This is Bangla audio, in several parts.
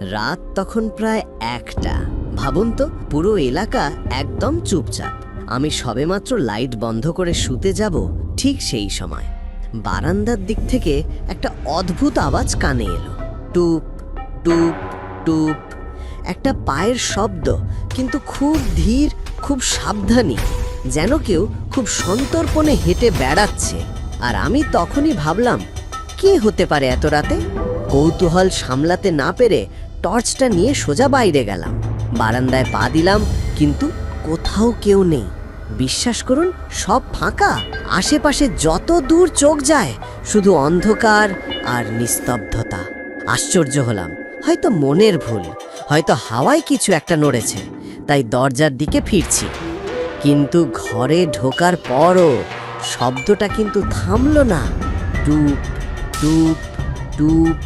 রাত তখন প্রায় একটা। ভাবুন তো, পুরো এলাকা একদম চুপচাপ। আমি সবেমাত্র লাইট বন্ধ করে শুতে যাব ঠিক সেই সময়। বারান্দার দিক থেকে একটা অদ্ভুত আওয়াজ কানে এলো। টুপ টুপ টুপ। একটা পায়ের শব্দ, কিন্তু খুব ধীর, খুব সাবধানী, যেন কেউ খুব সন্তর্পণে হেঁটে বেড়াচ্ছে। আর আমি তখনই ভাবলাম, কে হতে পারে এত রাতে? কৌতূহল সামলাতে না পেরে টর্চটা নিয়ে সোজা বাইরে গেলাম। বারান্দায় পা দিলাম, কিন্তু কোথাও কেউ নেই। বিশ্বাস করুন, সব ফাঁকা। আশেপাশে যত দূর চোখ যায়, শুধু অন্ধকার আর নিস্তব্ধতা। আশ্চর্য হলাম, হয়তো মনের ভুল, হয়তো হাওয়ায় কিছু একটা নড়েছে, তাই দরজার দিকে ফিরছি। কিন্তু ঘরে ঢোকার পরও শব্দটা কিন্তু থামলো না। টুপ টুপ টুপ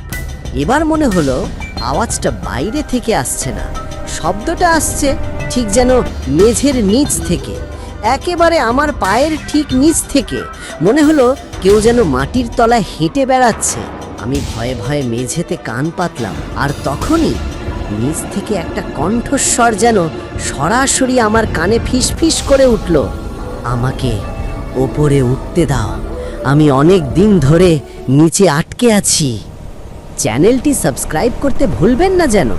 এবার মনে হলো আওয়াজটা বাইরে থেকে আসছে না। শব্দটা আসছে ঠিক যেন মেঝের নিচ থেকে। একেবারে আমার পায়ের ঠিক নিচ থেকে। মনে হলো কেউ যেন মাটির তলায় হেঁটে বেড়াচ্ছে। আমি ভয়ে ভয়ে মেঝেতে কান পাতলাম। আর তখনই নিচ থেকে একটা কণ্ঠস্বর যেন সরাসরি আমার কানে ফিসফিস করে উঠল। আমাকে ওপরে উঠতে দাও। আমি অনেক দিন ধরে নিচে আটকে আছি। চ্যানেলটি সাবস্ক্রাইব করতে ভুলবেন না যেন